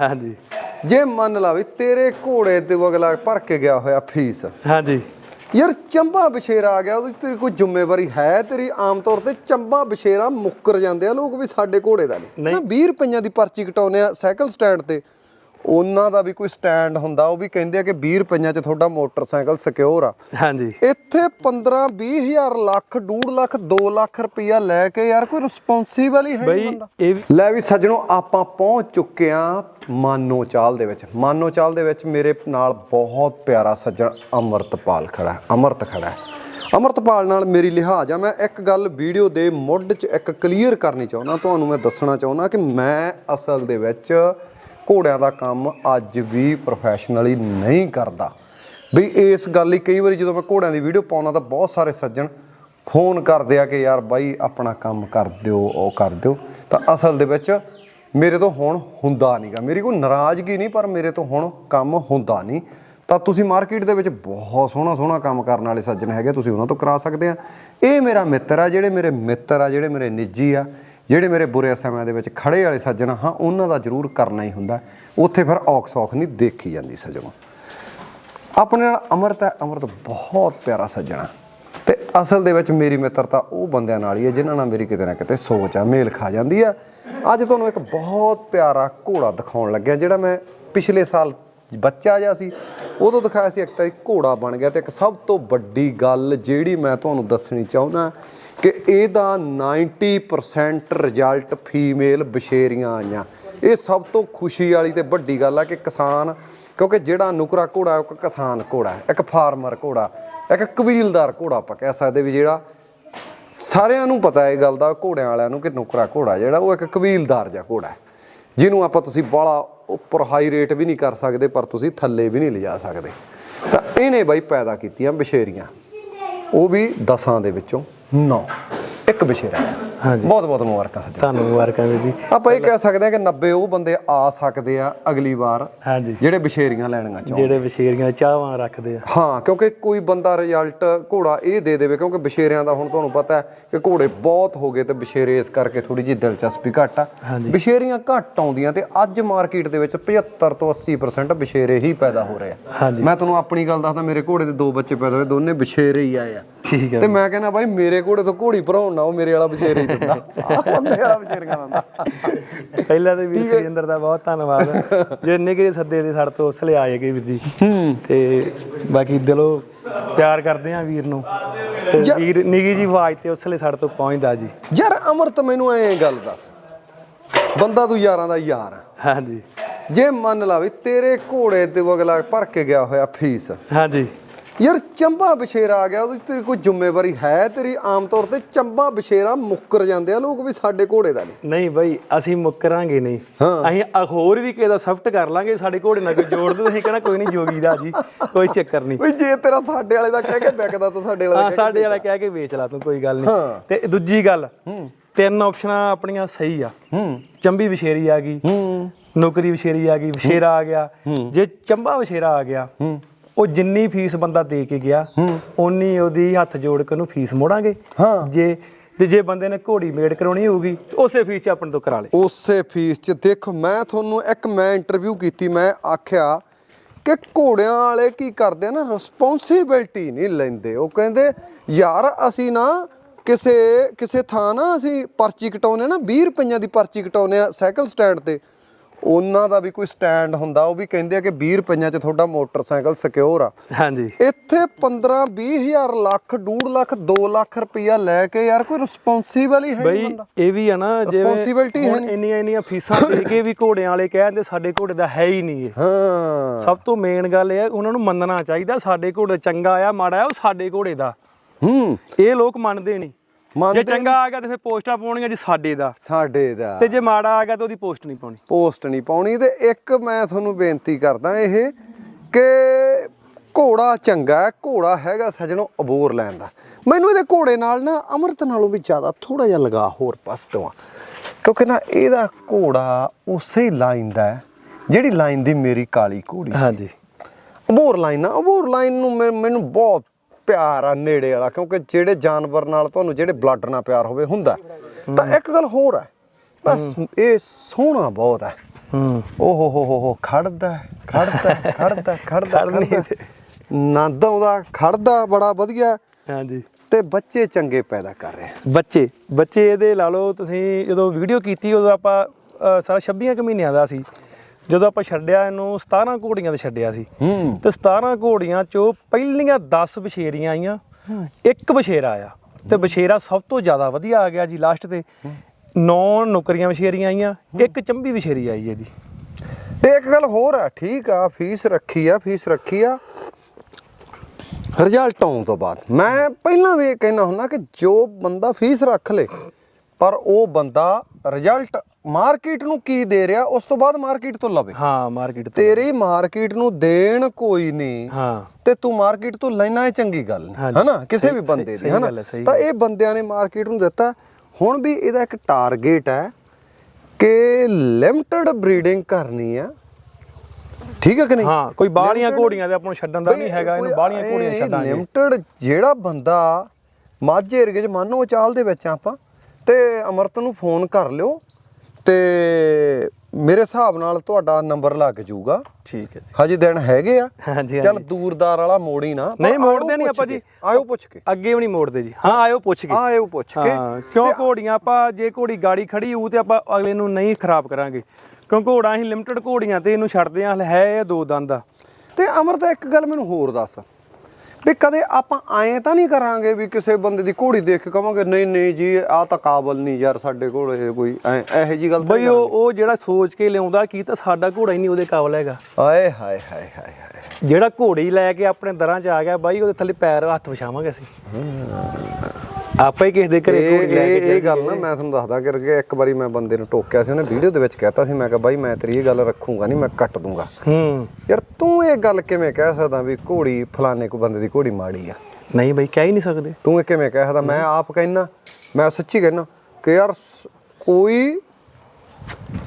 ਹਾਂਜੀ। ਜੇ ਮੰਨ ਲਾ ਵੀ ਤੇਰੇ ਘੋੜੇ ਤੇ ਉਹ ਅਗਲਾ ਭਰ ਕੇ ਗਿਆ ਹੋਇਆ ਫੀਸ। ਹਾਂਜੀ। ਯਾਰ ਚੰਬਾ ਬਸ਼ੇਰਾ ਆ ਗਿਆ ਉਹਦੀ ਤੇਰੀ ਕੋਈ ਜ਼ਿੰਮੇਵਾਰੀ ਹੈ ਤੇਰੀ ਆਮ ਤੌਰ ਤੇ ਚੰਬਾ ਬਸ਼ੇਰਾ ਮੁੱਕਰ ਜਾਂਦੇ ਆ ਲੋਕ ਵੀ ਸਾਡੇ ਘੋੜੇ ਦਾ ਨਹੀਂ ਨਹੀਂ। ਨਾ 20 ਰੁਪਈਆਂ ਦੀ ਪਰਚੀ ਕਟਾਉਨੇ ਆ ਸਾਈਕਲ ਸਟੈਂਡ ਤੇ। ਉਹਨਾਂ ਦਾ ਵੀ ਕੋਈ ਸਟੈਂਡ ਹੁੰਦਾ ਉਹ ਵੀ ਕਹਿੰਦੇ ਆ ਕਿ 20 ਰੁਪਈਆਂ 'ਚ ਤੁਹਾਡਾ ਮੋਟਰਸਾਈਕਲ ਸਿਕਿਉਰ ਆ। ਹਾਂਜੀ। ਇੱਥੇ 15 20 ਹਜ਼ਾਰ ਲੱਖ 2 ਲੱਖ 2 ਲੱਖ ਰੁਪਈਆ ਲੈ ਕੇ ਯਾਰ ਕੋਈ ਰਿਸਪੌਂਸੀਬਲ ਹੀ ਹੈ ਨਹੀਂ ਬੰਦਾ। ਲੈ ਵੀ ਸੱਜਣੋ ਆਪਾਂ ਪਹੁੰਚ ਚੁੱਕੇ ਆ ਮਾਨੋ ਚਾਲ ਦੇ ਵਿੱਚ। ਮਾਨੋ ਚਾਲ ਦੇ ਵਿੱਚ ਮੇਰੇ ਨਾਲ ਬਹੁਤ ਪਿਆਰਾ ਸੱਜਣ ਅਮਰਤਪਾਲ ਖੜਾ ਹੈ ਅਮਰਤ ਖੜਾ ਹੈ। ਅਮਰਤਪਾਲ ਨਾਲ ਮੇਰੀ ਲਿਹਾਜ਼ ਆ ਮੈਂ ਇੱਕ ਗੱਲ ਵੀਡੀਓ ਦੇ ਮੁੱਢ 'ਚ ਇੱਕ ਕਲੀਅਰ ਕਰਨੀ ਚਾਹੁੰਦਾ ਤੁਹਾਨੂੰ ਮੈਂ ਦੱਸਣਾ ਚਾਹੁੰਦਾ ਕਿ ਮੈਂ ਅਸਲ ਦੇ ਵਿੱਚ ਘੋੜਿਆਂ ਦਾ ਕੰਮ ਅੱਜ ਵੀ ਪ੍ਰੋਫੈਸ਼ਨਲੀ ਨਹੀਂ ਕਰਦਾ। ਵੀ ਇਸ ਗੱਲ ਲਈ ਕਈ ਵਾਰੀ ਜਦੋਂ ਮੈਂ ਘੋੜਿਆਂ ਦੀ ਵੀਡੀਓ ਪਾਉਣਾ ਤਾਂ ਬਹੁਤ ਸਾਰੇ ਸੱਜਣ ਫੋਨ ਕਰਦੇ ਆ ਕਿ ਯਾਰ ਬਾਈ ਆਪਣਾ ਕੰਮ ਕਰ ਦਿਓ, ਉਹ ਕਰ ਦਿਓ। ਤਾਂ ਅਸਲ ਦੇ ਵਿੱਚ ਮੇਰੇ ਤੋਂ ਹੁਣ ਹੁੰਦਾ ਨਹੀਂਗਾ ਮੇਰੀ ਕੋਈ ਨਾਰਾਜ਼ਗੀ ਨਹੀਂ, ਪਰ ਮੇਰੇ ਤੋਂ ਹੁਣ ਕੰਮ ਹੁੰਦਾ ਨਹੀਂ। ਤਾਂ ਤੁਸੀਂ ਮਾਰਕੀਟ ਦੇ ਵਿੱਚ ਬਹੁਤ ਸੋਹਣਾ ਸੋਹਣਾ ਕੰਮ ਕਰਨ ਵਾਲੇ ਸੱਜਣ ਹੈਗੇ, ਤੁਸੀਂ ਉਹਨਾਂ ਤੋਂ ਕਰਾ ਸਕਦੇ ਆ। ਇਹ ਮੇਰਾ ਮਿੱਤਰ ਆ, ਜਿਹੜੇ ਮੇਰੇ ਮਿੱਤਰ ਆ, ਜਿਹੜੇ ਮੇਰੇ ਨਿੱਜੀ ਆ ਜਿਹੜੇ ਮੇਰੇ ਬੁਰੇ ਸਮਿਆਂ ਦੇ ਵਿੱਚ ਖੜੇ ਵਾਲੇ ਸੱਜਣ, ਹਾਂ, ਉਹਨਾਂ ਦਾ ਜ਼ਰੂਰ ਕਰਨਾ ਹੀ ਹੁੰਦਾ। ਉੱਥੇ ਫਿਰ ਔਖ ਸੌਖ ਨਹੀਂ ਦੇਖੀ ਜਾਂਦੀ ਸੱਜਣੋ। ਆਪਣੇ ਨਾਲ ਅਮਰਤ ਹੈ, ਅਮਰਤ ਬਹੁਤ ਪਿਆਰਾ ਸੱਜਣਾ। ਤੇ ਅਸਲ ਦੇ ਵਿੱਚ ਮੇਰੀ ਮਿੱਤਰਤਾ ਉਹ ਬੰਦਿਆਂ ਨਾਲ ਹੀ ਹੈ, ਜਿਨ੍ਹਾਂ ਨਾਲ ਮੇਰੀ ਕਿਤੇ ਨਾ ਕਿਤੇ ਸੋਚ ਆ, ਮੇਲ ਖਾ ਜਾਂਦੀ ਆ। ਅੱਜ ਤੁਹਾਨੂੰ ਇੱਕ ਬਹੁਤ ਪਿਆਰਾ ਘੋੜਾ ਦਿਖਾਉਣ ਲੱਗਿਆ, ਜਿਹੜਾ ਮੈਂ ਪਿਛਲੇ ਸਾਲ ਬੱਚਾ ਜਿਹਾ ਸੀ। ਉਦੋਂ ਦਿਖਾਇਆ ਸੀ ਇੱਕ ਤਾਂ ਇਹ ਘੋੜਾ ਬਣ ਗਿਆ ਤੇ ਇੱਕ ਸਭ ਤੋਂ ਵੱਡੀ ਗੱਲ ਜਿਹੜੀ ਮੈਂ ਤੁਹਾਨੂੰ ਦੱਸਣੀ ਚਾਹੁੰਦਾ ਕਿ ਇਹਦਾ 90% ਰਿਜ਼ਲਟ ਫੀਮੇਲ ਬਸ਼ੇਰੀਆਂ ਆਈਆਂ। ਇਹ ਸਭ ਤੋਂ ਖੁਸ਼ੀ ਵਾਲੀ ਤੇ ਵੱਡੀ ਗੱਲ ਆ ਕਿ ਕਿਸਾਨ, ਕਿਉਂਕਿ ਜਿਹੜਾ ਨੁਕਰਾ ਘੋੜਾ ਉਹ ਇੱਕ ਕਿਸਾਨ ਘੋੜਾ ਇੱਕ ਫਾਰਮਰ ਘੋੜਾ, ਇੱਕ ਕਬੀਲਦਾਰ ਘੋੜਾ ਆਪਾਂ ਕਹਿ ਸਕਦੇ ਵੀ ਜਿਹੜਾ ਸਾਰਿਆਂ ਨੂੰ ਪਤਾ ਇਹ ਗੱਲ ਦਾ, ਘੋੜਿਆਂ ਵਾਲਿਆਂ ਨੂੰ ਕਿ ਨੁਕਰਾ ਘੋੜਾ ਜਿਹੜਾ, ਉਹ ਇੱਕ ਕਬੀਲਦਾਰ ਜਿਹਾ ਘੋੜਾ ਹੈ। ਜਿਹਨੂੰ ਆਪਾਂ ਤੁਸੀਂ ਬਾਲਾ ਉੱਪਰ ਹਾਈ ਰੇਟ ਵੀ ਨਹੀਂ ਕਰ ਸਕਦੇ, ਪਰ ਤੁਸੀਂ ਥੱਲੇ ਵੀ ਨਹੀਂ ਲਿਜਾ ਸਕਦੇ। ਤਾਂ ਇਹਨੇ ਬਾਈ ਪੈਦਾ ਕੀਤੀਆਂ ਬਸ਼ੇਰੀਆਂ ਉਹ ਵੀ ਦਸਾਂ ਦੇ ਵਿੱਚੋਂ 9 ਇੱਕ ਬਸ਼ੇਰਾ ਹਾਂਜੀ। ਬਹੁਤ ਬਹੁਤ ਮੁਬਾਰਕਾਂ ਸੱਜਣ। ਤੁਹਾਨੂੰ ਮੁਬਾਰਕਾਂ ਵੀਰ ਜੀ। ਆਪਾਂ ਇਹ ਕਹਿ ਸਕਦੇ ਹਾਂ ਕਿ 90 ਉਹ ਬੰਦੇ ਆ ਸਕਦੇ ਆ ਅਗਲੀ ਵਾਰ ਹਾਂਜੀ। ਜਿਹੜੇ ਬਸ਼ੇਰੀਆਂ ਲੈਣੀਆਂ ਚਾਹੁੰਦੇ ਜਿਹੜੇ ਬਸ਼ੇਰੀਆਂ ਚਾਹਵਾਂ ਰੱਖਦੇ ਆ। ਹਾਂ ਕਿਉਂਕਿ ਕੋਈ ਬੰਦਾ ਰਿਜ਼ਲਟ ਘੋੜਾ ਇਹ ਦੇ ਦੇਵੇ ਕਿਉਂਕਿ ਬਸ਼ੇਰਿਆਂ ਦਾ ਹੁਣ ਤੁਹਾਨੂੰ ਪਤਾ ਹੈ ਕਿ ਘੋੜੇ ਬਹੁਤ ਹੋ ਗਏ ਤੇ ਬਸ਼ੇਰੇ ਇਸ ਕਰਕੇ ਥੋੜੀ ਜਿਹੀ ਦਿਲਚਸਪੀ ਘੱਟ ਆ। ਬਸ਼ੇਰੀਆਂ ਘੱਟ ਆਉਂਦੀਆਂ ਤੇ ਅੱਜ ਮਾਰਕੀਟ ਦੇ ਵਿੱਚ 75 ਤੋਂ 80% ਬਸ਼ੇਰੇ ਹੀ ਪੈਦਾ ਹੋ ਰਹੇ ਆ। ਹਾਂਜੀ। ਮੈਂ ਤੁਹਾਨੂੰ ਆਪਣੀ ਗੱਲ ਦੱਸਦਾ ਮੇਰੇ ਘੋੜੇ ਦੇ ਦੋ ਬੱਚੇ ਪੈਦਾ ਹੋਏ ਦੋਨੇ ਬਸ਼ੇਰੇ ਹੀ ਆਏ ਆ। ਠੀਕ ਹੈ ਤੇ ਮੈਂ ਕਹਿੰਦਾ ਬਾਈ ਮੇਰੇ ਘੋੜੇ ਤੋਂ ਘੋੜੀ ਭਰਾਉਣ ਨਾ ਉਹ ਮੇਰੇ ਵਾਲਾ ਬਸ਼ੇਰੇ ਦਿੰਦਾ ਆਹ ਮੇਰੇ ਵਾਲਾ ਬਸ਼ੇਰੀਆਂ ਦਿੰਦਾ ਪਹਿਲਾਂ ਤੇ ਵੀਰ ਸੁਰਿੰਦਰ ਦਾ ਬਹੁਤ ਧੰਨਵਾਦ। ਜੇ ਨਿਗਰੇ ਸੱਦੇ ਦੇ ਸਾਡੇ ਤੋਂ ਉਸ ਲਈ ਆਏਗੇ ਵੀਰ ਜੀ। ਤੇ ਬਾਕੀ ਦਿਲੋਂ ਪਿਆਰ ਕਰਦੇ ਆ ਵੀਰ ਨੂੰ। ਤੇ ਵੀਰ ਨਿੱਗੀ ਜੀ ਆਵਾਜ਼ ਤੇ ਉਸ ਲਈ ਸਾਡੇ ਤੋਂ ਪਹੁੰਚਦਾ ਜੀ। ਯਾਰ ਅਮਰਤ ਮੈਨੂੰ ਐਂ ਗੱਲ ਦੱਸ। ਬੰਦਾ ਤੂੰ ਯਾਰਾਂ ਦਾ ਯਾਰ। ਹਾਂਜੀ। ਜੇ ਮੰਨ ਲਾ ਵੀ ਤੇਰੇ ਘੋੜੇ ਤੇ ਅਗਲਾ ਭਰ ਕੇ ਗਿਆ ਹੋਇਆ ਫੀਸ। ਹਾਂਜੀ। ਯਾਰ ਚੰਬਾ ਬਸ਼ੇਰਾ ਆ ਗਿਆ ਉਹਦੀ ਤੇਰੀ ਕੋਈ ਜ਼ਿੰਮੇਵਾਰੀ ਹੈ? ਤੇਰੀ ਆਮ ਤੌਰ ਤੇ ਚੰਬਾ ਬਸ਼ੇਰਾ ਮੁੱਕਰ ਜਾਂਦੇ ਆ ਲੋਕ ਵੀ ਸਾਡੇ ਘੋੜੇ ਦਾ ਨਹੀਂ ਨਹੀਂ ਬਈ ਅਸੀਂ ਮੁੱਕਰਾਂਗੇ ਨਹੀਂ। ਅਸੀਂ ਹੋਰ ਵੀ ਕਿਸੇ ਦਾ ਸਫਟ ਕਰ ਲਾਂਗੇ ਸਾਡੇ ਘੋੜੇ ਨਾਲ ਕੋਈ ਜੋੜ ਦੋ ਅਸੀਂ ਕਹਿਣਾ ਕੋਈ ਨਹੀਂ ਜੋਗੀ ਦਾ ਜੀ ਕੋਈ ਚੱਕਰ ਨਹੀਂ। ਵੀ ਜੇ ਤੇਰਾ ਸਾਡੇ ਵਾਲੇ ਦਾ ਕਹਿ ਕੇ ਵਿਕਦਾ ਤਾਂ ਸਾਡੇ ਵਾਲੇ ਹਾਂ ਸਾਡੇ ਵਾਲਾ ਕਹਿ ਕੇ ਵੇਚ ਲਾ ਤੂੰ ਕੋਈ ਗੱਲ। ਨਹੀਂ। ਤੇ ਦੂਜੀ ਗੱਲ ਤਿੰਨ ਆਪਸ਼ਨਾਂ ਆਪਣੀਆਂ ਸਹੀ ਆ। ਹੂੰ। ਚੰਬੀ ਵਿਸ਼ੇਰੀ ਆ ਗਈ। ਹੂੰ। ਨੌਕਰੀ ਵਿਸ਼ੇਰੀ ਆ ਗਈ ਵਿਸ਼ੇਰਾ ਆ ਗਿਆ। ਜੇ ਚੰਬਾ ਵਿਸ਼ੇਰਾ ਆ ਗਿਆ ਉਹ ਜਿੰਨੀ ਫੀਸ ਬੰਦਾ ਦੇ ਕੇ ਗਿਆ ਓਨੀ ਉਹਦੀ ਹੱਥ ਜੋੜ ਕੇ ਉਹਨੂੰ ਫੀਸ ਮੋੜਾਂਗੇ। ਜੇ ਤੇ ਜੇ ਬੰਦੇ ਨੇ ਘੋੜੀ ਮੇੜ ਕਰਾਉਣੀ ਹੋਊਗੀ ਉਸੇ ਫੀਸ 'ਚ ਆਪਣੇ ਤੋਂ ਕਰਾ ਲੇ ਉਸੇ ਫੀਸ 'ਚ। ਦੇਖੋ ਮੈਂ ਤੁਹਾਨੂੰ ਇੱਕ ਮੈਂ ਇੰਟਰਵਿਊ ਕੀਤੀ ਮੈਂ ਆਖਿਆ ਕਿ ਘੋੜਿਆਂ ਵਾਲੇ ਕੀ ਕਰਦੇ ਆ ਨਾ ਰਿਸਪੌਂਸਿਬਿਲਟੀ ਨਹੀਂ ਲੈਂਦੇ। ਉਹ ਕਹਿੰਦੇ ਯਾਰ ਅਸੀਂ ਨਾ ਕਿਸੇ ਕਿਸੇ ਥਾਂ ਨਾ ਅਸੀਂ ਪਰਚੀ ਕਟਾਉਨੇ ਨਾ 20 ਰੁਪਈਆਂ ਦੀ ਪਰਚੀ ਕਟਾਉਨੇ ਆ ਸਾਈਕਲ ਸਟੈਂਡ ਤੇ। ਉਹਨਾਂ ਦਾ ਵੀ ਕੋਈ ਸਟੈਂਡ ਹੁੰਦਾ ਉਹ ਵੀ ਕਹਿੰਦੇ ਆ ਕਿ 20 ਰੁਪਈਆਂ 'ਚ ਤੁਹਾਡਾ ਮੋਟਰਸਾਈਕਲ ਸਿਕਿਉਰ ਆ। ਹਾਂਜੀ। ਇੱਥੇ 15 20 ਹਜ਼ਾਰ ਲੱਖ 2 ਲੱਖ 2 ਲੱਖ ਰੁਪਈਆ ਲੈ ਕੇ ਯਾਰ ਕੋਈ ਰਿਸਪੌਂਸਿਬਲ ਹੀ ਹੈ ਨਹੀਂ ਬੰਦਾ। ਇਹ ਵੀ ਆ ਨਾ ਜਿਵੇਂ Responsibility ਹੈ ਨਹੀਂ। ਇੰਨੀਆਂ ਇੰਨੀਆਂ ਫੀਸਾਂ ਦੇ ਕੇ ਵੀ ਘੋੜਿਆਂ ਵਾਲੇ ਕਹਿੰਦੇ ਸਾਡੇ ਘੋੜੇ ਦਾ ਹੈ ਹੀ ਨਹੀਂ ਇਹ। ਹਾਂ। ਸਭ ਤੋਂ ਮੇਨ ਗੱਲ ਇਹ ਹੈ ਉਹਨਾਂ ਨੂੰ ਮੰਨਣਾ ਚਾਹੀਦਾ ਸਾਡੇ ਘੋੜੇ ਚੰਗਾ ਆ ਮਾੜਾ ਆ ਉਹ ਸਾਡੇ ਘੋੜੇ ਦਾ। ਹੂੰ। ਇਹ ਲੋਕ ਮੰਨਦੇ ਨਹੀਂ। ਜੇ ਮੰਨਦੇ ਚੰਗਾ ਆ ਗਿਆ ਤੇ ਫਿਰ ਪੋਸਟਾਂ ਪਾਉਣੀਆਂ ਜੀ ਸਾਡੇ ਦਾ। ਸਾਡੇ ਦਾ। ਤੇ ਜੇ ਮਾੜਾ ਆ ਗਿਆ ਤਾਂ ਉਹਦੀ ਪੋਸਟ ਨਹੀਂ ਪਾਉਣੀ। ਪੋਸਟ ਨਹੀਂ ਪਾਉਣੀ ਤੇ ਇੱਕ ਮੈਂ ਤੁਹਾਨੂੰ ਬੇਨਤੀ ਕਰਦਾ ਇਹ ਕਿ ਘੋੜਾ ਚੰਗਾ ਹੈ ਘੋੜਾ ਹੈਗਾ ਸਜਣੋ ਅਬੋਰ ਲੈਣ ਦਾ। ਮੈਨੂੰ ਇਹਦੇ ਘੋੜੇ ਨਾਲ ਨਾ ਅਮਰਤ ਨਾਲੋਂ ਵੀ ਜ਼ਿਆਦਾ ਥੋੜਾ ਜਿਹਾ ਲਗਾ ਹੋਰ ਪਾਸੋਂ ਆ। ਕਿਉਂਕਿ ਨਾ ਇਹਦਾ ਘੋੜਾ ਉਸੇ ਲਾਈਨ ਦਾ ਹੈ ਜਿਹੜੀ ਲਾਈਨ ਦੀ ਮੇਰੀ ਕਾਲੀ ਘੋੜੀ ਸੀ। ਹਾਂਜੀ। ਅਬੋਰ ਲਾਈਨ ਨਾ ਅਬੋਰ ਲਾਈਨ ਨੂੰ ਮੈਂ- ਮੈਨੂੰ ਬਹੁਤ ਪਿਆਰ ਆ ਨੇੜੇ ਵਾਲਾ ਕਿਉਂਕਿ ਜਿਹੜੇ ਜਾਨਵਰ ਨਾਲ ਤੁਹਾਨੂੰ ਜਿਹੜੇ ਬਲੱਡ ਨਾਲ ਪਿਆਰ ਹੋਵੇ ਹੁੰਦਾ ਤਾਂ ਇੱਕ ਗੱਲ ਹੋਰ ਹੈ ਬਸ ਇਹ ਸੋਹਣਾ ਬਹੁਤ ਹੈ। ਹੂੰ ਓ ਹੋ ਹੋ ਹੋ ਖੜਦਾ ਖੜਦਾ ਖੜਦਾ ਖੜਦਾ। ਨੰਦ ਆਉਂਦਾ ਖੜਦਾ ਬੜਾ ਵਧੀਆ। ਹਾਂਜੀ। ਤੇ ਬੱਚੇ ਚੰਗੇ ਪੈਦਾ ਕਰ ਰਿਹਾ ਬੱਚੇ ਬੱਚੇ ਇਹਦੇ ਲਾ ਲਓ ਤੁਸੀਂ ਜਦੋਂ ਵੀਡੀਓ ਕੀਤੀ ਉਦੋਂ ਆਪਾਂ ਸਾਰਾ 26 ਕੁ ਮਹੀਨਿਆਂ ਦਾ ਸੀ। ਜਦੋਂ ਆਪਾਂ ਛੱਡਿਆ ਇਹਨੂੰ 17 ਘੋੜੀਆਂ ਤੇ ਛੱਡਿਆ ਸੀ। ਤੇ 17 ਘੋੜੀਆਂ ਚੋਂ ਪਹਿਲੀਆਂ 10 ਬਛੇਰੀਆਂ ਆਈਆਂ ਇੱਕ ਬਛੇਰਾ ਆਇਆ। ਤੇ ਬਛੇਰਾ ਸਭ ਤੋਂ ਜ਼ਿਆਦਾ ਵਧੀਆ ਆ ਗਿਆ ਜੀ ਲਾਸਟ ਤੇ। 9 ਨੌਕਰੀਆਂ ਬਛੇਰੀਆਂ ਆਈਆਂ ਇੱਕ ਚੰਬੀ ਬਛੇਰੀ ਆਈ ਇਹਦੀ। ਤੇ ਇੱਕ ਗੱਲ ਹੋਰ ਆ ਠੀਕ ਆ ਫੀਸ ਰੱਖੀ ਆ ਫੀਸ ਰੱਖੀ ਆ। ਰਿਜ਼ਲਟ ਆਉਣ ਤੋਂ ਬਾਅਦ ਮੈਂ ਪਹਿਲਾਂ ਵੀ ਇਹ ਕਹਿਣਾ ਹੁੰਦਾ ਕਿ ਜੋ ਬੰਦਾ ਫੀਸ ਰੱਖ ਲੇ ਪਰ ਉਹ ਬੰਦਾ ਰਿਜ਼ਲਟ ਮਾਰਕੀਟ ਨੂੰ ਕੀ ਦੇ ਰਿਹਾ ਉਸ ਤੋਂ ਬਾਅਦ ਮਾਰਕੀਟ ਤੋਂ ਲਵੇ। ਹਾਂ ਮਾਰਕੀਟ ਤੋਂ ਤੇਰੀ ਮਾਰਕੀਟ ਨੂੰ ਦੇਣ ਕੋਈ ਨਹੀਂ ਹਾਂ। ਤੇ ਤੂੰ ਮਾਰਕੀਟ ਤੋਂ ਲੈਣਾ ਇਹ ਚੰਗੀ ਗੱਲ। ਹਨਾ? ਕਿਸੇ ਵੀ ਬੰਦੇ ਦੀ ਹਨਾ? ਹੈ, ਤਾਂ ਇਹ ਬੰਦਿਆਂ ਨੇ ਮਾਰਕੀਟ ਨੂੰ ਦਿੱਤਾ। ਹੁਣ ਵੀ ਇਹਦਾ ਇੱਕ ਟਾਰਗੇਟ ਹੈ ਕਿ ਲਿਮਟਿਡ ਬਰੀਡਿੰਗ ਕਰਨੀ ਆ। ਠੀਕ ਹੈ ਕਿ ਨਹੀਂ? ਹਾਂ ਕੋਈ ਬਾਹਲੀਆਂ ਘੋੜੀਆਂ ਤੇ ਆਪਾਂ ਨੂੰ ਛੱਡਣ ਦਾ ਨਹੀਂ ਹੈਗਾ ਇਹਨੂੰ ਬਾਹਲੀਆਂ ਘੋੜੀਆਂ ਛੱਡਾਂਗੇ। ਲਿਮਟਿਡ ਜਿਹੜਾ ਬੰਦਾ ਮਾਝੇ ਏਰੀਏ 'ਚ ਮੰਨੋ ਚਾਲ ਦੇ ਵਿੱਚ ਆਪਾਂ ਤੇ ਅਮਰਤ ਨੂੰ ਫੋਨ ਕਰ ਲਿਓ। ਤੇ ਮੇਰੇ ਹਿਸਾਬ ਨਾਲ ਤੁਹਾਡਾ ਨੰਬਰ ਲੱਗ ਜਾਊਗਾ। ਠੀਕ ਹੈ ਜੀ। ਹਜੇ ਦਿਨ ਹੈਗੇ ਆ। ਹਾਂਜੀ ਚੱਲ ਦੂਰਦਾਰ ਵਾਲਾ ਮੋੜੀ ਨਾ। ਪਰ ਨਹੀਂ, ਮੋੜਦੇ ਨਹੀਂ ਆਪਾਂ ਜੀ। ਆਇਓ ਪੁੱਛ ਕੇ। ਅੱਗੇ ਵੀ ਨਹੀਂ ਮੋੜਦੇ ਜੀ। ਹਾਂ ਆਇਓ ਪੁੱਛ ਕੇ। ਆਇਓ ਪੁੱਛ ਕੇ। ਹਾਂ ਕਿਉਂ ਘੋੜੀਆਂ ਆਪਾਂ ਜੇ ਘੋੜੀ ਗਾੜੀ ਖੜੀ ਹੋਊ ਤੇ ਆਪਾਂ ਅਗਲੇ ਨੂੰ ਨਹੀਂ ਖਰਾਬ ਕਰਾਂਗੇ। ਕਿਉਂ ਘੋੜਾ ਅਸੀਂ ਲਿਮਟਿਡ ਘੋੜੀਆਂ ਤੇ ਇਹਨੂੰ ਛੱਡਦੇ ਆਂ ਹੈ ਇਹ ਦੋ ਦੰਦ ਦਾ ਤੇ ਅਮਰਤ ਇੱਕ ਗੱਲ ਮੈਨੂੰ ਹੋਰ ਦੱਸ। ਵੀ ਕਦੇ ਆਪਾਂ ਐਂ ਤਾਂ ਨਹੀਂ ਕਰਾਂਗੇ ਵੀ ਕਿਸੇ ਬੰਦੇ ਦੀ ਘੋੜੀ ਦੇਖ ਕੇ ਕਵਾਂਗੇ ਨਹੀਂ ਨਹੀਂ ਜੀ ਆਹ ਤਾਂ ਕਾਬਲ ਨਹੀਂ ਯਾਰ ਸਾਡੇ ਕੋਲ ਇਹ ਕੋਈ ਐ ਇਹੋ ਜੀ ਗੱਲ ਬਈ ਉਹ ਉਹ ਜਿਹੜਾ ਸੋਚ ਕੇ ਲਿਆਉਂਦਾ ਕੀ ਤਾਂ ਸਾਡਾ ਘੋੜਾ ਹੀ ਨਹੀਂ ਉਹਦੇ ਕਾਬਲ ਹੈਗਾ। ਆਏ ਹਾਏ ਹਾਏ ਹਾਏ ਹਾਏ। ਜਿਹੜਾ ਘੋੜੀ ਲੈ ਕੇ ਆਪਣੇ ਦਰਾਂ 'ਚ ਆ ਗਿਆ ਬਾਈ ਉਹਦੇ ਥੱਲੇ ਪੈਰ ਹੱਥ ਵਿਛਾਵਾਂਗੇ ਅਸੀਂ। ਆਪਾਂ ਹੀ ਕਿਸੇ ਦੇ ਘਰੇ ਘੋੜੀ ਲੈ ਕੇ ਇਹ ਗੱਲ ਨਾ ਮੈਂ ਤੁਹਾਨੂੰ ਦੱਸਦਾ ਕਿ ਇੱਕ ਵਾਰੀ ਮੈਂ ਬੰਦੇ ਨੂੰ ਟੋਕਿਆ ਸੀ ਉਹਨੇ ਵੀਡੀਓ ਦੇ ਵਿੱਚ ਕਹਿਤਾ ਸੀ ਮੈਂ ਕਿਹਾ ਬਾਈ ਮੈਂ ਤੇਰੀ ਇਹ ਗੱਲ ਰੱਖੂੰਗਾ ਨਹੀਂ ਮੈਂ ਕੱਟ ਦੂੰਗਾ। ਹੂੰ। ਯਾਰ ਤੂੰ ਇਹ ਗੱਲ ਕਿਵੇਂ ਕਹਿ ਸਕਦਾ ਵੀ ਘੋੜੀ ਫਲਾਣੇ ਕੋ ਬੰਦੇ ਦੀ ਘੋੜੀ ਮਾੜੀ ਆ? ਨਹੀਂ ਬਈ ਕਹਿ ਹੀ ਨਹੀਂ ਸਕਦੇ। ਤੂੰ ਇਹ ਕਿਵੇਂ ਕਹਿ ਸਕਦਾ? ਮੈਂ ਆਪ ਕਹਿਣਾ ਮੈਂ ਸੱਚੀ ਕਹਿਣਾ ਕਿ ਯਾਰ ਕੋਈ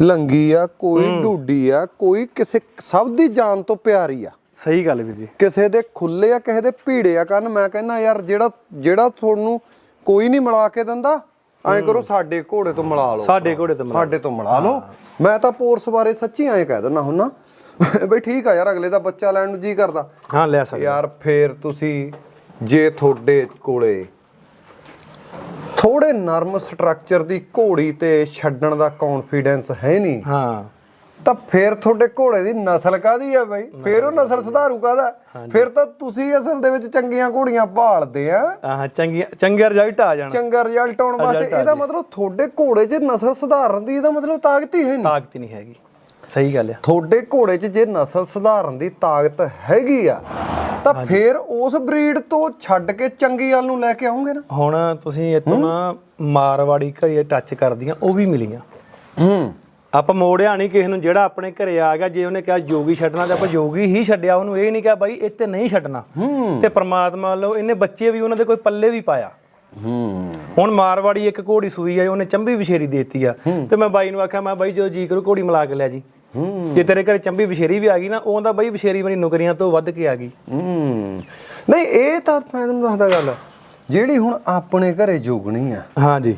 ਲੰਗੀ ਆ ਕੋਈ ਢੂਡੀ ਆ ਕੋਈ ਕਿਸੇ ਸਭ ਦੀ ਜਾਨ ਤੋਂ ਪਿਆਰੀ ਆ। ਸਹੀ ਗੱਲ ਵੀਰ ਜੀ। ਕਿਸੇ ਦੇ ਖੁੱਲੇ ਆ ਕਿਸੇ ਦੇ ਭੀੜੇ ਆ ਕੰਨ ਮੈਂ ਕਹਿੰਦਾ ਯਾਰ ਜਿਹੜਾ ਜਿਹੜਾ ਤੁਹਾਨੂੰ ਕੋਈ ਨਹੀਂ ਮਿਲਾ ਕੇ ਦਿੰਦਾ। ਐਂ ਕਰੋ ਸਾਡੇ ਘੋੜੇ ਤੋਂ ਮਿਲਾ ਲਓ। ਸਾਡੇ ਘੋੜੇ ਤੋਂ ਸਾਡੇ ਤੋਂ ਮਿਲਾ ਲਓ। ਮੈਂ ਤਾਂ ਪੋਰਸ ਬਾਰੇ ਸੱਚੀ ਐਂ ਕਹਿ ਦਿੰਦਾ ਹੁੰਨਾ। ਬਈ ਠੀਕ ਆ ਯਾਰ ਅਗਲੇ ਦਾ ਬੱਚਾ ਲੈਣ ਨੂੰ ਜੀ ਕਰਦਾ। ਹਾਂ ਲੈ ਸਕਦੇ। ਯਾਰ ਫੇਰ ਤੁਸੀਂ ਜੇ ਤੁਹਾਡੇ ਕੋਲੇ ਥੋੜੇ ਨਰਮ ਸਟਰਕਚਰ ਦੀ ਘੋੜੀ ਤੇ ਛੱਡਣ ਦਾ ਕੌਨਫੀਡੈਂਸ ਹੈ ਨਹੀਂ ਹਾਂ। ਤਾਂ ਫੇਰ ਤੁਹਾਡੇ ਘੋੜੇ ਦੀ ਨਸਲ ਕਾਦੀ ਆ ਬਾਈ? ਫੇਰ ਉਹ ਨਸਲ ਸੁਧਾਰੂ ਕਾਦਾ ਫਿਰ ਤਾਂ ਤੁਸੀਂ ਅਸਲ ਦੇ ਵਿੱਚ ਚੰਗੀਆਂ ਘੋੜੀਆਂ ਭਾਲਦੇ ਆ। ਆਹ ਚੰਗੀ ਚੰਗਾ ਰਿਜ਼ਲਟ ਆ ਜਾਣਾ। ਚੰਗਾ ਰਿਜ਼ਲਟ ਆਉਣ ਵਾਸਤੇ ਇਹਦਾ ਮਤਲਬ ਤੁਹਾਡੇ ਘੋੜੇ 'ਚ ਨਸਲ ਸੁਧਾਰਨ ਦੀ ਇਹਦਾ ਮਤਲਬ ਤਾਕਤ ਹੀ ਹੈ ਨਹੀਂ। ਤਾਕਤ ਹੀ ਨਹੀਂ ਹੈਗੀ। ਸਹੀ ਗੱਲ ਆ। ਤੁਹਾਡੇ ਘੋੜੇ 'ਚ ਜੇ ਨਸਲ ਸੁਧਾਰਨ ਦੀ ਤਾਕਤ ਹੈਗੀ ਆ ਤਾਂ ਫੇਰ ਉਸ ਬਰੀਡ ਤੋਂ ਛੱਡ ਕੇ ਚੰਗੀ ਵੱਲ ਨੂੰ ਲੈ ਕੇ ਆਉਂਗੇ ਨਾ। ਹੁਣ ਤੁਸੀਂ ਮਾਰਵਾੜੀ ਘਰੇ ਟੱਚ ਕਰਦੀਆਂ ਉਹ ਵੀ ਮਿਲੀਆਂ। ਹੂੰ। ਆਪਾਂ ਮੋੜਿਆ ਨਹੀਂ ਕਿਸੇ ਨੂੰ ਜਿਹੜਾ ਆਪਣੇ ਘਰੇ ਆ ਗਿਆ ਜੇ ਉਹਨੇ ਕਿਹਾ ਜੋਗੀ ਛੱਡਣਾ ਤੇ ਆਪਾਂ ਜੋਗੀ ਹੀ ਛੱਡਿਆ ਉਹਨੂੰ ਇਹ ਨਹੀਂ ਕਿਹਾ ਬਾਈ ਇੱਥੇ ਨਹੀਂ ਛੱਡਣਾ। ਤੇ ਪ੍ਰਮਾਤਮਾ ਵੱਲੋਂ ਇਹਨੇ ਬੱਚੇ ਵੀ ਉਹਨਾਂ ਦੇ ਕੋਈ ਪੱਲੇ ਵੀ ਪਾਇਆ। ਹੂੰ। ਹੁਣ ਮਾਰਵਾੜੀ ਇੱਕ ਘੋੜੀ ਸੂਈ ਆ ਉਹਨੇ ਚੰਬੀ ਵਿਸ਼ੇਰੀ ਦੇਤੀ ਆ। ਤੇ ਮੈਂ ਬਾਈ ਨੂੰ ਆਖਿਆ ਮੈਂ ਬਾਈ ਜਦੋਂ ਜੀ ਕਰੂ ਘੋੜੀ ਮਿਲਾ ਕੇ ਲਿਆ ਜੀ। ਜੇ ਤੇਰੇ ਘਰੇ ਚੰਬੀ ਵਿਸ਼ੇਰੀ ਵੀ ਆ ਗਈ ਨਾ ਉਹਦਾ ਬਾਈ ਵਿਸ਼ੇਰੀ ਮੇਰੀ ਨੌਕਰੀਆਂ ਤੋਂ ਵੱਧ ਕੇ ਆ ਗਈ। ਹੂੰ। ਨਹੀਂ ਇਹ ਤਾਂ ਮੈਂ ਤੁਹਾਨੂੰ ਦੱਸਦਾ ਗੱਲ ਜਿਹੜੀ ਹੁਣ ਆਪਣੇ ਘਰੇ ਜੋਗਣੀ ਆ ਹਾਂਜੀ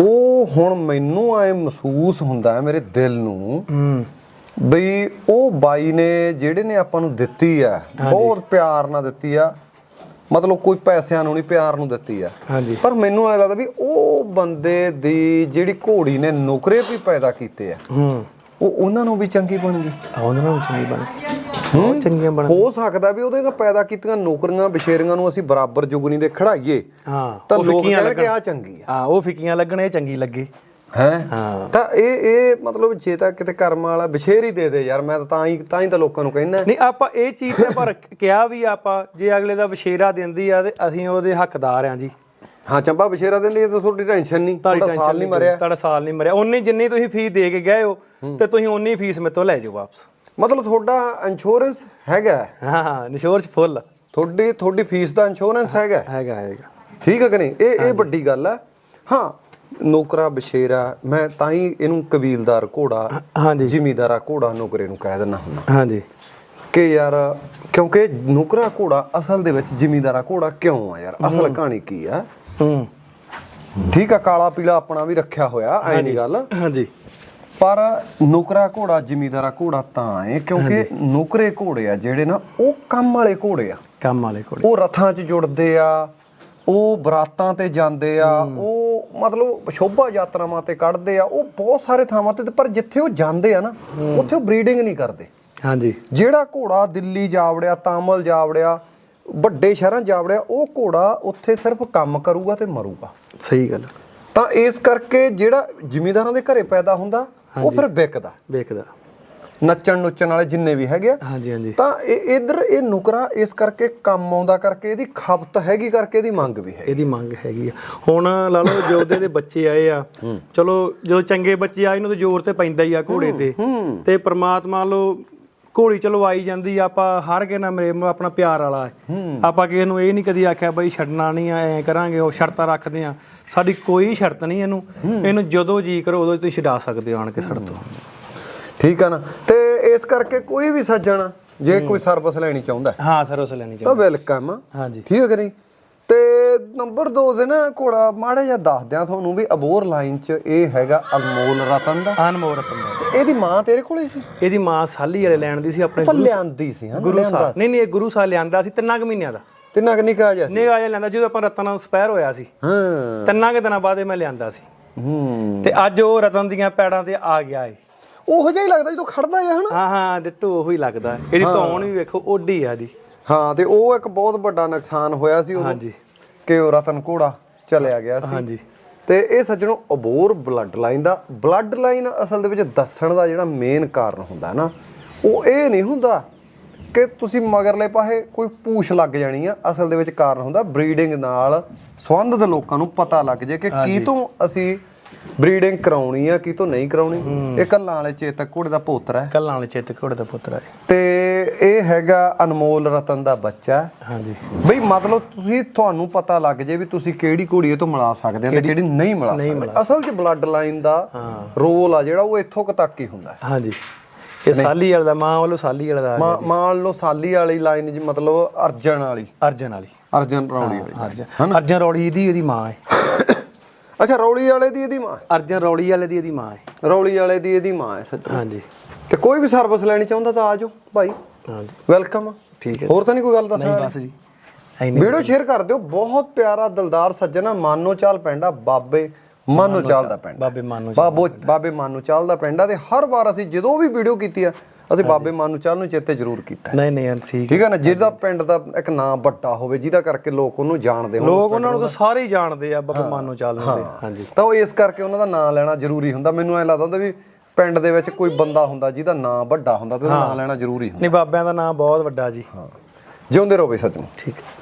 ਉਹ ਹੁਣ ਮੈਨੂੰ ਐ ਮਹਿਸੂਸ ਹੁੰਦਾ ਹੈ ਮੇਰੇ ਦਿਲ ਨੂੰ ਬਈ ਉਹ ਬਾਈ ਨੇ ਜਿਹੜੇ ਨੇ ਆਪਾਂ ਨੂੰ ਦਿੱਤੀ ਆ ਬਹੁਤ ਪਿਆਰ ਨਾਲ ਦਿੱਤੀ ਆ। ਮਤਲਬ ਕੋਈ ਪੈਸਿਆਂ ਨੂੰ ਨਹੀਂ ਪਿਆਰ ਨੂੰ ਦਿੱਤੀ ਆ। ਹਾਂਜੀ। ਪਰ ਮੈਨੂੰ ਐ ਲੱਗਦਾ ਵੀ ਉਹ ਬੰਦੇ ਦੀ ਜਿਹੜੀ ਘੋੜੀ ਨੇ ਨੁਕਰੇ ਵੀ ਪੈਦਾ ਕੀਤੇ ਆ ਉਹ ਉਹਨਾਂ ਨੂੰ ਵੀ ਚੰਗੀ ਬਣ ਗਈ। ਉਹਨਾਂ ਨੂੰ ਵੀ ਚੰਗੀ ਬਣ ਗਈ। ਬਹੁਤ ਚੰਗੀਆਂ ਬਣ ਹੋ ਸਕਦਾ ਵੀ ਉਹਦੇ ਪੈਦਾ ਕੀਤੀਆਂ ਨੌਕਰੀਆਂ ਬਿਸ਼ੇਰੀਆਂ ਨੂੰ ਅਸੀਂ ਬਰਾਬਰ ਜੁਗਨੀ ਦੇ ਖੜਾਈਏ। ਹਾਂ ਤਾਂ ਲੋਕ ਕਹਿਣਗੇ। ਆ ਚੰਗੀ ਆ। ਹਾਂ ਉਹ ਫਿੱਕੀਆਂ ਲੱਗਣ ਇਹ ਚੰਗੀ ਲੱਗੇ। ਹੈ? ਹਾਂ। ਤਾਂ ਇਹ ਇਹ ਮਤਲਬ ਜੇ ਤਾਂ ਕਿਤੇ ਕਰਮ ਵਾਲਾ ਬਿਸ਼ੇਰ ਹੀ ਦੇ ਦੇ ਯਾਰ ਮੈਂ ਤਾਂ ਤਾਂ ਹੀ ਤਾਂ ਹੀ ਤਾਂ ਲੋਕਾਂ ਨੂੰ ਕਹਿੰਦਾ। ਨਹੀਂ ਆਪਾਂ ਇਹ ਚੀਜ਼ ਤੇ ਆਪਾਂ ਰੱਖ- ਕਿਹਾ ਵੀ ਆਪਾਂ ਜੇ ਅਗਲੇ ਦਾ ਵਿਸ਼ੇਰਾ ਦਿੰਦੀ ਆ ਤੇ ਅਸੀਂ ਉਹਦੇ ਹੱਕਦਾਰ ਆ ਜੀ। ਹਾਂ ਚੰਬਾ ਬਿਸ਼ੇਰਾ ਦੇ ਲਈ ਤਾਂ ਤੁਹਾਡੀ ਟੈਨਸ਼ਨ ਨਹੀਂ ਤੁਹਾਡੀ ਸਾਲ ਨਹੀਂ ਮਰਿਆ। ਤੁਹਾਡਾ ਸਾਲ ਨਹੀਂ ਮਰਿਆ। ਉਨੀ ਜਿੰਨੀ ਤੁਸੀਂ ਫੀਸ ਦੇ ਕੇ ਗਏ ਹੋ ਤੇ ਤੁਸੀਂ ਉਨੀ ਫੀਸ ਮੇਰੇ ਤੋਂ ਲੈ ਜਾਓ ਵਾਪਸ। ਮਤਲਬ ਤੁਹਾਡਾ ਇੰਸ਼ੋਰੈਂਸ ਹੈਗਾ ਹਾਂ। ਚ ਫੁੱਲ ਤੁਹਾਡੀ ਤੁਹਾਡੀ ਫੀਸ ਦਾ ਇੰਸ਼ੋਰੈਂਸ ਹੈਗਾ ਹੈਗਾ ਹੈਗਾ। ਠੀਕ ਹੈ ਕਿ ਨਹੀਂ? ਇਹ ਇਹ ਵੱਡੀ ਗੱਲ ਹੈ ਹਾਂ ਨੌਕਰਾ ਬਿਸ਼ੇਰਾ ਮੈਂ ਤਾਂ ਹੀ ਇਹਨੂੰ ਕਬੀਲਦਾਰ ਘੋੜਾ ਹਾਂਜੀ। ਜ਼ਿਮੀਦਾਰਾ ਘੋੜਾ ਨੌਕਰੇ ਨੂੰ ਕਹਿ ਦਿੰਦਾ ਹੁੰਦਾ। ਹਾਂਜੀ। ਕਿ ਯਾਰ ਕਿਉਂਕਿ ਨੁਕਰਾ ਘੋੜਾ ਅਸਲ ਦੇ ਵਿੱਚ ਜ਼ਿਮੀਦਾਰਾ ਘੋੜਾ ਕਿਉਂ ਆ ਯਾਰ? ਅਸਲ ਕਹਾਣੀ ਕੀ ਆ? ਹੂੰ। ਠੀਕ ਆ ਕਾਲਾ ਪੀਲਾ ਆਪਣਾ ਵੀ ਰੱਖਿਆ ਹੋਇਆ ਐ ਨਹੀਂ ਗੱਲ? ਹਾਂਜੀ। ਪਰ ਨੁਕਰਾ ਘੋੜਾ ਜ਼ਿਮੀਦਾਰਾ ਘੋੜਾ ਤਾਂ ਹੈ ਕਿਉਂਕਿ ਨੁਕਰੇ ਘੋੜੇ ਆ ਜਿਹੜੇ ਨਾ ਉਹ ਕੰਮ ਵਾਲੇ ਘੋੜੇ ਆ। ਕੰਮ ਵਾਲੇ ਕੋਲ ਉਹ ਰਥਾਂ 'ਚ ਜੁੜਦੇ ਆ ਉਹ ਬਰਾਤਾਂ ਤੇ ਜਾਂਦੇ ਆ ਉਹ ਮਤਲਬ ਸ਼ੋਭਾ ਯਾਤਰਾਵਾਂ ਤੇ ਕੱਢਦੇ ਆ ਉਹ ਬਹੁਤ ਸਾਰੇ ਥਾਵਾਂ ਤੇ ਪਰ ਜਿੱਥੇ ਉਹ ਜਾਂਦੇ ਆ ਨਾ ਉੱਥੇ ਉਹ ਬਰੀਡਿੰਗ ਨਹੀਂ ਕਰਦੇ। ਹਾਂਜੀ। ਜਿਹੜਾ ਘੋੜਾ ਦਿੱਲੀ ਜਾਵੜਿਆ ਤਾਮਲ ਜਾਵੜਿਆ ਵੱਡੇ ਸ਼ਹਿਰਾਂ ਜਾਵੜਿਆ ਉਹ ਘੋੜਾ ਉੱਥੇ ਸਿਰਫ ਕੰਮ ਕਰੂਗਾ ਤੇ ਮਰੂਗਾ। ਸਹੀ ਗੱਲ। ਤਾਂ ਇਸ ਕਰਕੇ ਜਿਹੜਾ ਜ਼ਿਮੀਂਦਾਰਾਂ ਦੇ ਘਰੇ ਪੈਦਾ ਹੁੰਦਾ ਉਹ ਫਿਰ ਵਿਕਦਾ। ਵੇਖਦਾ ਨੱਚਣ ਨੁੱਚਣ ਵਾਲੇ ਜਿੰਨੇ ਵੀ ਹੈਗੇ ਆ। ਹਾਂਜੀ ਹਾਂਜੀ। ਤਾਂ ਇਹ ਇਧਰ ਇਹ ਨੁਕਰਾ ਇਸ ਕਰਕੇ ਕੰਮ ਆਉਂਦਾ ਕਰਕੇ ਇਹਦੀ ਖਪਤ ਹੈਗੀ ਕਰਕੇ ਇਹਦੀ ਮੰਗ ਵੀ ਹੈ ਇਹਦੀ ਮੰਗ ਹੈਗੀ ਆ। ਹੁਣ ਲਾ ਲਓ ਜੋਦੇ ਦੇ ਬੱਚੇ ਆਏ ਆ। ਚਲੋ ਜਦੋਂ ਚੰਗੇ ਬੱਚੇ ਆਏ ਨੂੰ ਤਾਂ ਜ਼ੋਰ ਤੇ ਪੈਂਦਾ ਹੀ ਆ ਘੋੜੇ ਤੇ। ਤੇ ਪ੍ਰਮਾਤਮਾ ਲੋ ਘੋੜੀ ਚਲੋ ਆਈ ਜਾਂਦੀ ਆ, ਆਪਾਂ ਹਰ ਕੇ ਨਾਲ ਮੇਰੇ ਆਪਣਾ ਪਿਆਰ ਵਾਲਾ ਹੈ। ਆਪਾਂ ਕਿਸੇ ਨੂੰ ਇਹ ਨਹੀਂ ਕਦੀ ਆਖਿਆ ਬਈ ਛੱਡਣਾ ਨਹੀਂ ਆ ਐ ਕਰਾਂਗੇ ਉਹ ਸ਼ਰਤਾਂ ਰੱਖਦੇ ਆ। ਸਾਡੀ ਕੋਈ ਸ਼ਰਤ ਨਹੀਂ ਇਹਨੂੰ। ਇਹਨੂੰ ਜਦੋਂ ਜੀ ਕਰੋ ਉਦੋਂ ਤੁਸੀਂ ਛਡਾ ਸਕਦੇ ਹੋ ਆਣ ਕੇ ਸਾਡੇ ਤੋਂ। ਠੀਕ ਆ ਨਾ। ਤੇ ਇਸ ਕਰਕੇ ਕੋਈ ਵੀ ਸੱਜਣ ਜੇ ਕੋਈ ਸਰਵਿਸ ਲੈਣੀ ਚਾਹੁੰਦਾ ਹੈ, ਹਾਂ ਸਰ ਉਸ ਲੈਣੀ ਤਾਂ ਚਾਹੀਦੀ। ਵੈਲਕਮ ਆ। ਹਾਂਜੀ। ਠੀਕ ਹੈ ਕਿ ਨਹੀਂ? ਨੰਬਰ 2 ਦੇ ਨਾ ਘੋੜਾ ਮਾੜਾ ਜਿਹਾ ਦੱਸ ਦਿਆਂ ਤੁਹਾਨੂੰ ਵੀ ਅਬੋਰ ਲਾਈਨ 'ਚ ਇਹ ਹੈਗਾ ਅਨਮੋਲ ਰਤਨ ਦਾ। ਅਨਮੋਲ ਰਤਨ ਦਾ। ਇਹਦੀ ਮਾਂ ਤੇਰੇ ਕੋਲੇ ਸੀ? ਇਹਦੀ ਮਾਂ ਸਾਲੀ ਵਾਲੇ ਲੈਣ ਦੀ ਸੀ ਆਪਣੇ ਪਰ ਲਿਆਂਦੀ ਸੀ ਹਾਂ ਗੁਰੂ ਸਾਹਿਬ ਨਹੀਂ ਨਹੀਂ ਇਹ ਗੁਰੂ ਸਾਹਿਬ ਲਿਆਂਦਾ ਸੀ ਤਿੰਨਾਂ ਕੁ ਮਹੀਨਿਆਂ ਦਾ। ਤਿੰਨਾ ਕਿ ਨਿਕਾ ਜਾ ਸੀ। ਨਿਗਾਹ ਜਿਹਾ ਲਿਆਂਦਾ ਜਦੋਂ ਆਪਾਂ ਰਤਨ ਨਾਲ ਸਪੈਰ ਹੋਇਆ ਸੀ। ਹਾਂ। ਤਿੰਨਾਂ ਕੁ ਦਿਨਾਂ ਬਾਅਦ ਇਹ ਮੈਂ ਲਿਆਂਦਾ ਸੀ। ਹੂੰ। ਤੇ ਅੱਜ ਉਹ ਰਤਨ ਦੀਆਂ ਪੈੜਾਂ ਤੇ ਆ ਗਿਆ ਏ। ਉਹੋ ਜਿਹਾ ਹੀ ਲੱਗਦਾ ਜਦੋਂ ਖੜਦਾ ਹੈ ਹਨਾ? ਹਾਂ ਹਾਂ ਡਿੱਟੋ ਉਹੀ ਲੱਗਦਾ। ਹੈ। ਇਹਦੀ ਧੌਣ ਵੀ ਵੇਖੋ ਓਡੀ ਆ ਦੀ ਹਾਂ ਤੇ ਉਹ ਇੱਕ ਬਹੁਤ ਵੱਡਾ ਨੁਕਸਾਨ ਹੋਇਆ ਸੀ ਉਹ ਹਾਂਜੀ। ਕਿ ਉਹ ਰਤਨ ਘੋੜਾ ਚਲਿਆ ਗਿਆ ਸੀ। ਹਾਂਜੀ। ਤੇ ਇਹ ਸੱਜਣੋ ਅਬੋਰ ਬਲੱਡ ਲਾਈਨ ਦਾ ਬਲੱਡ ਲਾਈਨ ਅਸਲ ਦੇ ਵਿੱਚ ਦੱਸਣ ਦਾ ਜਿਹੜਾ ਮੇਨ ਕਾਰਨ ਹੁੰਦਾ ਨਾ ਉਹ ਇਹ ਨਹੀਂ ਹੁੰਦਾ ਕਿ ਤੁਸੀਂ ਮਗਰਲੇ ਪਾਸੇ ਕੋਈ ਪੂਛ ਲੱਗ ਜਾਣੀ ਆ ਅਸਲ ਦੇ ਵਿੱਚ ਕਾਰਨ ਹੁੰਦਾ ਬਰੀਡਿੰਗ ਨਾਲ ਸੰਬੰਧਿਤ ਲੋਕਾਂ ਨੂੰ ਪਤਾ ਲੱਗ ਜੇ ਕਿ ਕੀ ਤੋਂ ਅਸੀਂ ਬਰੀਡਿੰਗ ਕਰਾਉਣੀ ਆ ਕੀ ਤੋਂ ਨਹੀਂ ਕਰਾਉਣੀ? ਇਹ ਕੱਲਾਂ ਵਾਲੇ ਚੇਤਕ ਘੋੜੇ ਦਾ ਪੋਤਰਾ ਹੈ। ਕੱਲਾਂ ਵਾਲੇ ਚੇਤਕ ਘੋੜੇ ਦਾ ਪੁੱਤਰ ਆਏ ਤੇ ਇਹ ਹੈਗਾ ਅਨਮੋਲ ਰਤਨ ਦਾ ਬੱਚਾ ਹਾਂਜੀ। ਬਈ ਮਤਲਬ ਤੁਸੀਂ ਤੁਹਾਨੂੰ ਪਤਾ ਲੱਗ ਜੇ ਵੀ ਤੁਸੀਂ ਕਿਹੜੀ ਘੋੜੀ ਇਹ ਤੋਂ ਮਿਲਾ ਸਕਦੇ ਹੋ ਤੇ ਕਿਹੜੀ? ਨਹੀਂ ਮਿਲਾ ਸਕਦੇ। ਅਸਲ 'ਚ ਬਲੱਡ ਲਾਈਨ ਦਾ ਰੋਲ ਆ ਜਿਹੜਾ ਉਹ ਇੱਥੋਂ ਤੱਕ ਹੀ ਹੁੰਦਾ ਹੈ। ਹਾਂਜੀ। ਇਹ ਸਾਲੀ ਵਾਲਾ ਦਾ ਮਾਂ ਵੱਲੋਂ ਸਾਲੀ ਵਾਲਾ ਦਾ। ਮਾ- ਲਓ ਸਾਲੀ ਵਾਲੀ ਲਾਈਨ 'ਚ ਮਤਲਬ ਅਰਜਨ ਵਾਲੀ। ਅਰਜਨ ਵਾਲੀ। ਅਰਜਨ ਰੌਲੀ ਵਾਲੀ। ਅਰਜਨ। ਅਰਜਨ ਰੌਲੀ ਦੀ ਇਹਦੀ ਮਾਂ ਹੈ। ਅੱਛਾ ਰੌਲੀ ਵਾਲੇ ਦੀ ਇਹਦੀ ਮਾਂ ਅਰਜਨ ਰੌਲੀ ਵਾਲੇ ਦੀ ਇਹਦੀ ਮਾਂ ਹੈ। ਰੌਲੀ ਵਾਲੇ ਦੀ ਇਹਦੀ ਮਾਂ ਹੈ ਸੱਚ। ਹਾਂਜੀ। ਤੇ ਕੋਈ ਵੀ ਸਰਵਿਸ ਲੈਣੀ ਚਾਹੁੰਦਾ ਤਾਂ ਆ ਜਾਓ ਭਾਈ। ਹਾਂਜੀ। ਵੈਲਕਮ ਠੀਕ ਹੈ ਹੋਰ ਤਾਂ ਨਹੀਂ ਕੋਈ ਗੱਲ ਦੱਸਣਾ ਬਸ ਜੀ। ਵੀਡੀਓ ਸ਼ੇਅਰ ਕਰ ਦਿਓ। ਬਹੁਤ ਪਿਆਰਾ ਦਿਲਦਾਰ ਸੱਜਣਾ ਮਾਨੋ ਚਾਲ ਪਿੰਡਾ ਬਾਬੇ ਮਾਨੋ ਚਾਲ ਦਾ ਪਿੰਡ ਬਾਬੇ ਮਾਨੋ ਬਾਬੋ ਬਾਬੇ ਮਾਨੋ ਚਾਲ ਦਾ ਪਿੰਡ ਆ ਤੇ ਹਰ ਵਾਰ ਅਸੀਂ ਜਦੋਂ ਵੀ ਵੀਡੀਓ ਕੀਤੀ ਆ ਅਸੀਂ ਬਾਬੇ ਮਾਨੋ ਚਾਲ ਨੂੰ ਚੇਤੇ ਜ਼ਰੂਰ ਕੀਤਾ ਹੈ। ਨਹੀਂ ਨਹੀਂ ਠੀਕ ਠੀਕ ਹੈ ਨਾ? ਜਿਹਦਾ ਪਿੰਡ ਦਾ ਇੱਕ ਨਾਮ ਵੱਡਾ ਹੋਵੇ ਜਿਹਦਾ ਕਰਕੇ ਲੋਕ ਉਹਨੂੰ ਜਾਣਦੇ ਹੋਣ ਲੋਕ ਉਹਨਾਂ ਨੂੰ ਤਾਂ ਸਾਰੇ ਹੀ ਜਾਣਦੇ ਆ ਬਾਬਾ ਮਾਨੋ ਚੱਲਦੇ ਤੇ ਹਾਂਜੀ। ਤਾਂ ਉਹ ਇਸ ਕਰਕੇ ਉਹਨਾਂ ਦਾ ਨਾਮ ਲੈਣਾ ਜ਼ਰੂਰੀ ਹੁੰਦਾ। ਮੈਨੂੰ ਐ ਲੱਗਦਾ ਹੁੰਦਾ ਵੀ ਪਿੰਡ ਦੇ ਵਿੱਚ ਕੋਈ ਬੰਦਾ ਹੁੰਦਾ ਜਿਹਦਾ ਨਾਮ ਵੱਡਾ ਹੁੰਦਾ ਤੇ ਉਹਦਾ ਨਾਮ ਲੈਣਾ ਜ਼ਰੂਰੀ ਹੁੰਦਾ। ਨਹੀਂ ਬਾਬਿਆਂ ਦਾ ਨਾਮ ਬਹੁਤ ਵੱਡਾ ਜੀ। ਜਿਉਂਦੇ ਰਹੋ ਬਈ ਸੱਚਮੁੱਚ ਠੀਕ ਹੈ।